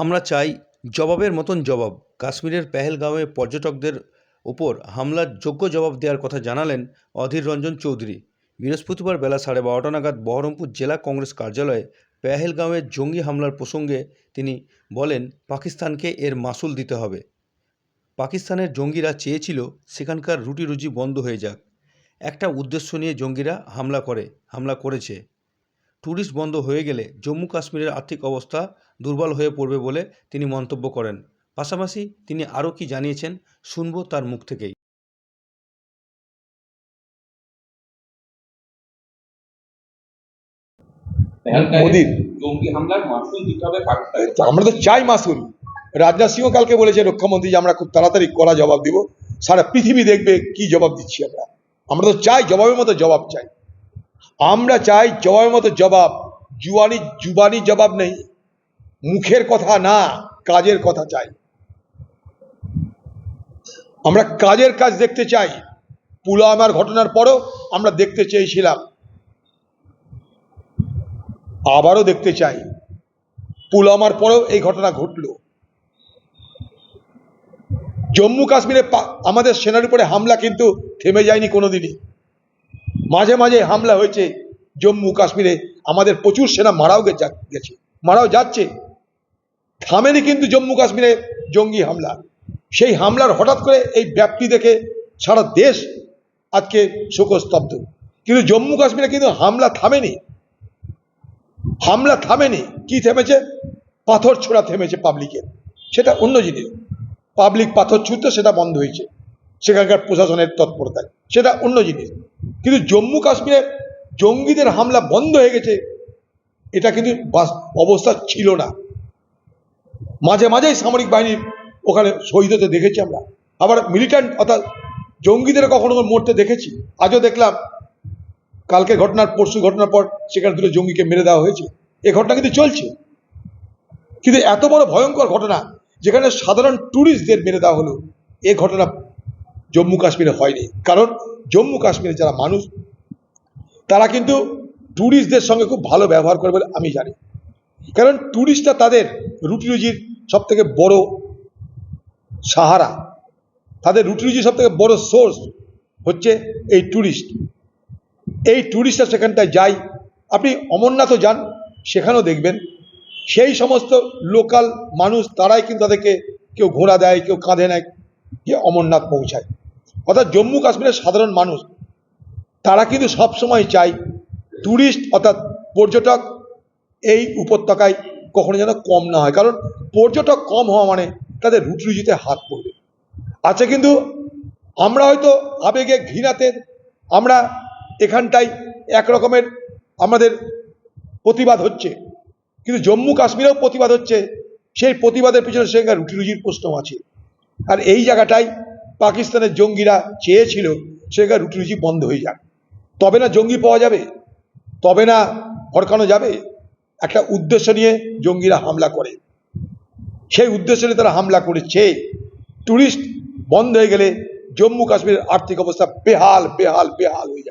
আমরা চাই জবাবের মতন জবাব। কাশ্মীরের পেহেলগাঁওয়ে পর্যটকদের ওপর হামলার যোগ্য জবাব দেওয়ার কথা জানালেন অধীর রঞ্জন চৌধুরী। বৃহস্পতিবার বেলা সাড়ে বারোটা নাগাদ বহরমপুর জেলা কংগ্রেস কার্যালয়ে পেহেলগাঁওয়ের জঙ্গি হামলার প্রসঙ্গে তিনি বলেন, পাকিস্তানকে এর মাসুল দিতে হবে। পাকিস্তানের জঙ্গিরা চেয়েছিল সেখানকার রুটি রুজি বন্ধ হয়ে যাক। একটা উদ্দেশ্য নিয়ে জঙ্গিরা হামলা করে, হামলা করেছে। ট্যুরিস্ট বন্ধ হয়ে গেলে জম্মু কাশ্মীরের আর্থিক অবস্থা দুর্বল হয়ে পড়বে বলে তিনি মন্তব্য করেন। পাশাপাশি তিনি আরও কি জানিয়েছেন শুনব তার মুখ থেকেই। আমরা তো চাই মাসুল। রাজনাথ সিংহ কালকে বলেছে রক্ষামন্ত্রী যে আমরা খুব তাড়াতাড়ি করা জবাব দিব সারা পৃথিবী দেখবে কি জবাব দিচ্ছি আমরা। আমরা তো চাই জবাবের মতো জবাব চাই। আমরা চাই জবাবের মতো জবাব, জুয়ানি, জুবানি জবাব নেই। মুখের কথা না, কাজের কথা চাই। আমরা কাজের কাজ দেখতে চাই। পুলওয়ামার ঘটনার পরও আমরা দেখতে চেয়েছিলাম। আবারও দেখতে চাই। পুলওয়ামার পরেও এই ঘটনা ঘটলো। জম্মু কাশ্মীরে আমাদের সেনার উপরে হামলা কিন্তু থেমে যায়নি কোনোদিনই। মাঝে মাঝে হামলা হয়েছে জম্মু কাশ্মীরে। আমাদের প্রচুর সেনা মারাও গেছে মারাও যাচ্ছে। থামেনি কিন্তু জম্মু কাশ্মীরে জঙ্গি হামলা। সেই হামলার হঠাৎ করে এই ব্যাপ্তি দেখে সারা দেশ আজকে শোকস্তব্ধ। কিন্তু জম্মু কাশ্মীরে কিন্তু হামলা থামেনি। হামলা থামেনি। কি থেমেছে? পাথর ছোড়া থেমেছে পাবলিকের সেটা অন্য জিনিস। পাবলিক পাথর ছুঁতে সেটা বন্ধ হয়েছে। সেখানকার প্রশাসনের তৎপরতায়। সেটা অন্য জিনিস। কিন্তু জম্মু কাশ্মীরে জঙ্গিদের হামলা বন্ধ হয়ে গেছে, এটা কিন্তু অবস্থা ছিল না। মাঝে মাঝেই সামরিক বাহিনীর ওখানে শহীদ হতে দেখেছি আমরা। আবার মিলিটান্ট অর্থাৎ জঙ্গিদের কখনো মরতে দেখেছি। আজও দেখলাম, কালকে ঘটনার, পরশু ঘটনার পর সেখানে দুটো জঙ্গিকে মেরে দেওয়া হয়েছে। এ ঘটনা কিন্তু চলছে। কিন্তু এত বড় ভয়ঙ্কর ঘটনা, যেখানে সাধারণ ট্যুরিস্টদের মেরে দেওয়া হলো, এ ঘটনা জম্মু কাশ্মীরে হয়নি। কারণ জম্মু কাশ্মীরে যারা মানুষ, তারা কিন্তু ট্যুরিস্টদের সঙ্গে খুব ভালো ব্যবহার করে বলে আমি জানি। কারণ ট্যুরিস্টরা তাদের রুটি রুজির সব থেকে বড় সাহারা। তাদের রুটি রুজির সব থেকে বড় সোর্স হচ্ছে এই ট্যুরিস্ট এই ট্যুরিস্টরা সেখানটায় যায়। আপনি অমরনাথও যান, সেখানেও দেখবেন। সেই সমস্ত লোকাল মানুষ, তারাই কিন্তু তাদেরকে কেউ ঘোড়া দেয়, কেউ কাঁধে নেয়, গিয়ে অমরনাথ পৌঁছায়। অর্থাৎ জম্মু কাশ্মীরের সাধারণ মানুষ, তারা কিন্তু সবসময় চায় ট্যুরিস্ট অর্থাৎ পর্যটক এই উপত্যকায় কখনো যেন কম না হয়। কারণ পর্যটক কম হওয়া মানে তাদের রুটি রুজিতে হাত পড়বে। আছে কিন্তু আমরা হয়তো আবেগে ঘৃণাতে, আমরা এখানটায় এক রকমের আমাদের প্রতিবাদ হচ্ছে, কিন্তু জম্মু কাশ্মীরেও প্রতিবাদ হচ্ছে, সেই প্রতিবাদের পিছনে সেখানে রুটি রুজির প্রশ্ন আছে। আর এই জায়গাটায় পাকিস্তানের জঙ্গিরা চেয়েছিল সেখানে রুটি রুজি বন্ধ হয়ে যাক। তবে না জঙ্গি পাওয়া যাবে? তবে না হরকানো যাবে? একটা উদ্দেশ্য নিয়ে জঙ্গিরা হামলা করে। সেই উদ্দেশ্য নিয়ে তারা হামলা করেছে। ট্যুরিস্ট বন্ধ হয়ে গেলে জম্মু কাশ্মীরের আর্থিক অবস্থা বেহাল বেহাল বেহাল হয়ে